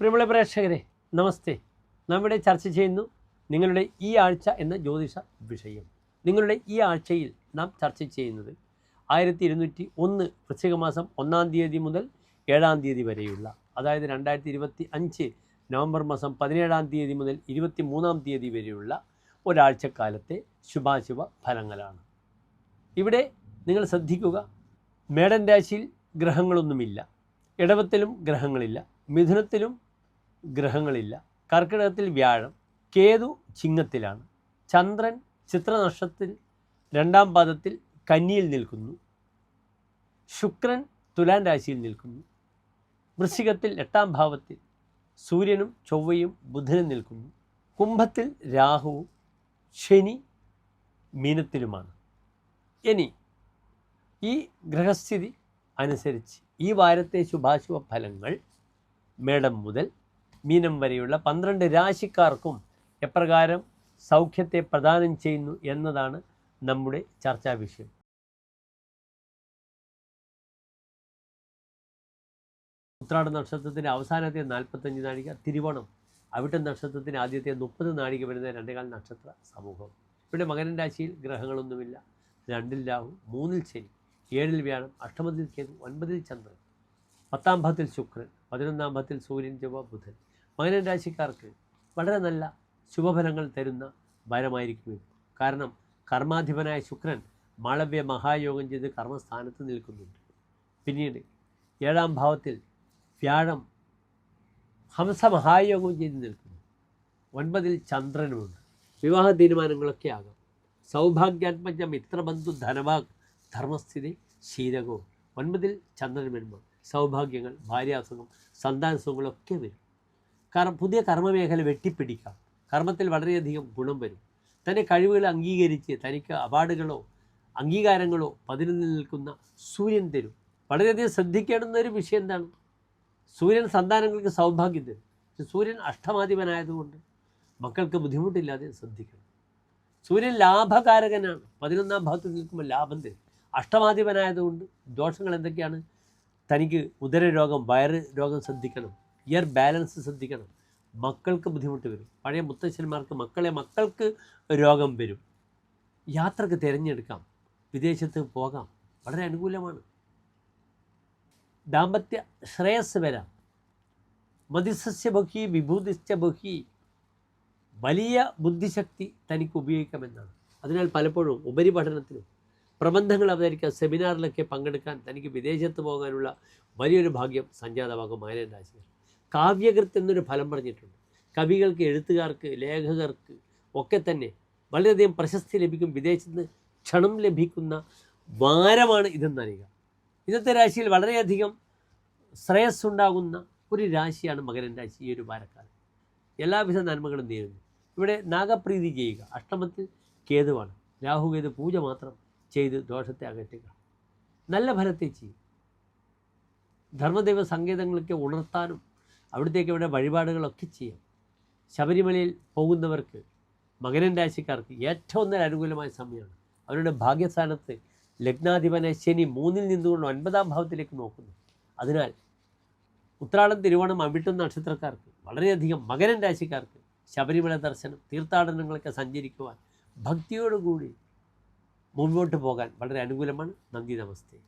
പ്രിയമുള്ള പ്രേക്ഷകരെ നമസ്തേ. നമ്മുടെ ചർച്ച ചെയ്യുന്നു നിങ്ങളുടെ ഈ ആഴ്ച എന്ന ജ്യോതിഷ വിഷയം. നിങ്ങളുടെ ഈ ആഴ്ചയിൽ നാം ചർച്ച ചെയ്യുന്നത് ആയിരത്തി ഇരുന്നൂറ്റി ഒന്ന് വൃശ്ചിക മാസം ഒന്നാം തീയതി മുതൽ ഏഴാം തീയതി വരെയുള്ള അതായത് രണ്ടായിരത്തി ഇരുപത്തി അഞ്ച് നവംബർ മാസം പതിനേഴാം തീയതി മുതൽ ഇരുപത്തി മൂന്നാം തീയതി വരെയുള്ള ഒരാഴ്ചക്കാലത്തെ ശുഭാശുഭ ഫലങ്ങളാണ്. ഇവിടെ നിങ്ങൾ ശ്രദ്ധിക്കുക മേടൻ രാശിയിൽ ഗ്രഹങ്ങളൊന്നുമില്ല ഇടവത്തിലും ഗ്രഹങ്ങളില്ല മിഥുനത്തിലും ഗ്രഹങ്ങളില്ല. കർക്കിടകത്തിൽ വ്യാഴം കേതു ചിങ്ങത്തിലാണ്. ചന്ദ്രൻ ചിത്രനക്ഷത്തിൽ രണ്ടാം പാദത്തിൽ കന്നിയിൽ നിൽക്കുന്നു. ശുക്രൻ തുലാൻ രാശിയിൽ നിൽക്കുന്നു. വൃശ്ചികത്തിൽ എട്ടാം ഭാവത്തിൽ സൂര്യനും ചൊവ്വയും ബുധനും നിൽക്കുന്നു. കുംഭത്തിൽ രാഹുവും ശനി മീനത്തിലുമാണ്. ഇനി ഈ ഗ്രഹസ്ഥിതി അനുസരിച്ച് ഈ വാരത്തെ ശുഭാശുഭ ഫലങ്ങൾ മേടം മുതൽ മീനം വരെയുള്ള പന്ത്രണ്ട് രാശിക്കാർക്കും എപ്രകാരം സൗഖ്യത്തെ പ്രദാനം ചെയ്യുന്നു എന്നതാണ് നമ്മുടെ ചർച്ചാ വിഷയം. ഉത്രാട നക്ഷത്രത്തിന്റെ അവസാനത്തെ നാൽപ്പത്തഞ്ച് നാഴിക തിരുവോണം. അവിട്ട നക്ഷത്രത്തിന് ആദ്യത്തെ മുപ്പത് നാഴിക വരുന്ന രണ്ടേകാൽ നക്ഷത്ര സമൂഹം. ഇവിടെ മകരൻ രാശിയിൽ ഗ്രഹങ്ങളൊന്നുമില്ല. രണ്ടിൽ രാഹു മൂന്നിൽ ശനി ഏഴിൽ വ്യാഴം അഷ്ടമത്തിൽ കേതു ഒൻപതിൽ ചന്ദ്രൻ പത്താം ഭാവത്തിൽ ശുക്രൻ പതിനൊന്നാം ഭാവത്തിൽ സൂര്യൻ ചൊവ്വ ബുധൻ മകരൻ രാശിക്കാർക്ക് വളരെ നല്ല ശുഭഫലങ്ങൾ തരുന്ന വാരമായിരിക്കും ഇത്. കാരണം കർമാധിപനായ ശുക്രൻ മാളവ്യ മഹായോഗം ചെയ്ത് കർമ്മസ്ഥാനത്ത് നിൽക്കുന്നുണ്ട്. പിന്നീട് ഏഴാം ഭാവത്തിൽ വ്യാഴം ഹംസ മഹായോഗം ചെയ്ത് നിൽക്കുന്നു. ഒൻപതിൽ ചന്ദ്രനുമുണ്ട്. വിവാഹ തീരുമാനങ്ങളൊക്കെ ആകാം. സൗഭാഗ്യാത്മജ മിത്രബന്ധു ധനവാഗ് ധർമ്മസ്ഥിതി ശീലകവും ഒൻപതിൽ ചന്ദ്രൻ വരുമ്പോൾ സൗഭാഗ്യങ്ങൾ ഭാര്യാസുഖം സന്താനസുഖങ്ങളൊക്കെ വരും. കാരണം പുതിയ കർമ്മമേഖല വെട്ടിപ്പിടിക്കാം. കർമ്മത്തിൽ വളരെയധികം ഗുണം വരും. തന്റെ കഴിവുകൾ അംഗീകരിച്ച് തനിക്ക് അവാർഡുകളോ അംഗീകാരങ്ങളോ പതിനൊന്നിൽ നിൽക്കുന്ന സൂര്യൻ തരും. വളരെയധികം ശ്രദ്ധിക്കേണ്ടുന്ന ഒരു വിഷയം എന്താണ്? സൂര്യൻ സന്താനങ്ങൾക്ക് സൗഭാഗ്യം തരും. സൂര്യൻ അഷ്ടമാധിപനായതുകൊണ്ട് മക്കൾക്ക് ബുദ്ധിമുട്ടില്ലാതെ ശ്രദ്ധിക്കണം. സൂര്യൻ ലാഭകാരകനാണ്. പതിനൊന്നാം ഭാഗത്ത് നിൽക്കുമ്പോൾ ലാഭം തരും. അഷ്ടമാധിപനായതുകൊണ്ട് ദോഷങ്ങൾ എന്തൊക്കെയാണ്? തനിക്ക് ഉദരരോഗം വയറ് രോഗം ശ്രദ്ധിക്കണം ഇയർ ബാലൻസ് ശ്രദ്ധിക്കണം. മക്കൾക്ക് ബുദ്ധിമുട്ട് വരും. പഴയ മുത്തശ്ശന്മാർക്ക് മക്കളെ മക്കൾക്ക് രോഗം വരും. യാത്രയ്ക്ക് തിരഞ്ഞെടുക്കാം. വിദേശത്ത് പോകാം. വളരെ അനുകൂലമാണ്. ദാമ്പത്യ ശ്രേയസ് വരാം. മതിസസ്യ ബഹി വിഭൂതിസ്യ ബഹി. വലിയ ബുദ്ധിശക്തി തനിക്ക് ഉപയോഗിക്കാമെന്നാണ്. അതിനാൽ പലപ്പോഴും ഉപരിപഠനത്തിനും പ്രബന്ധങ്ങൾ അവതരിക്കാൻ സെമിനാറിലൊക്കെ പങ്കെടുക്കാൻ തനിക്ക് വിദേശത്ത് പോകാനുള്ള വലിയൊരു ഭാഗ്യം സംജാതമാകും മായനൻ കാവ്യകൃത്ത് എന്നൊരു ഫലം പറഞ്ഞിട്ടുണ്ട്. കവികൾക്ക് എഴുത്തുകാർക്ക് ലേഖകർക്ക് ഒക്കെ തന്നെ വളരെയധികം പ്രശസ്തി ലഭിക്കും വിദേശത്ത് നിന്ന് ക്ഷണം ലഭിക്കുന്ന വാരമാണ് ഇതെന്നറിയുക ഇന്നത്തെ രാശിയിൽ വളരെയധികം ശ്രേയസ് ഉണ്ടാകുന്ന ഒരു രാശിയാണ് മകരൻ രാശി ഈ ഒരു വാരക്കാലം. എല്ലാവിധ നന്മകളും നേരുന്നു. ഇവിടെ നാഗപ്രീതി ചെയ്യുക. അഷ്ടമത്തിൽ കേതുവാണ്. രാഹുകേതു പൂജ മാത്രം ചെയ്ത് ദോഷത്തെ അകറ്റുക. നല്ല ഫലത്തെ ചെയ്യും. ധർമ്മദൈവ സങ്കേതങ്ങളൊക്കെ ഉണർത്താനും അവിടത്തേക്ക് ഇവിടെ വഴിപാടുകളൊക്കെ ചെയ്യാം. ശബരിമലയിൽ പോകുന്നവർക്ക് മകരൻ രാശിക്കാർക്ക് ഏറ്റവും നല്ല അനുകൂലമായ സമയമാണ്. അവരുടെ ഭാഗ്യസ്ഥാനത്ത് ലഗ്നാധിപനെ ശനി മൂന്നിൽ നിന്നുകൊണ്ട് ഒൻപതാം ഭാവത്തിലേക്ക് നോക്കുന്നു. അതിനാൽ ഉത്രാടം തിരുവോണം അവിട്ടം നക്ഷത്രക്കാർക്ക് വളരെയധികം മകരൻ രാശിക്കാർക്ക് ശബരിമല ദർശനം തീർത്ഥാടനങ്ങളൊക്കെ സഞ്ചരിക്കുവാൻ ഭക്തിയോടുകൂടി മുൻപോട്ട് പോകാൻ വളരെ അനുകൂലമാണ്. നന്ദി നമസ്തേ.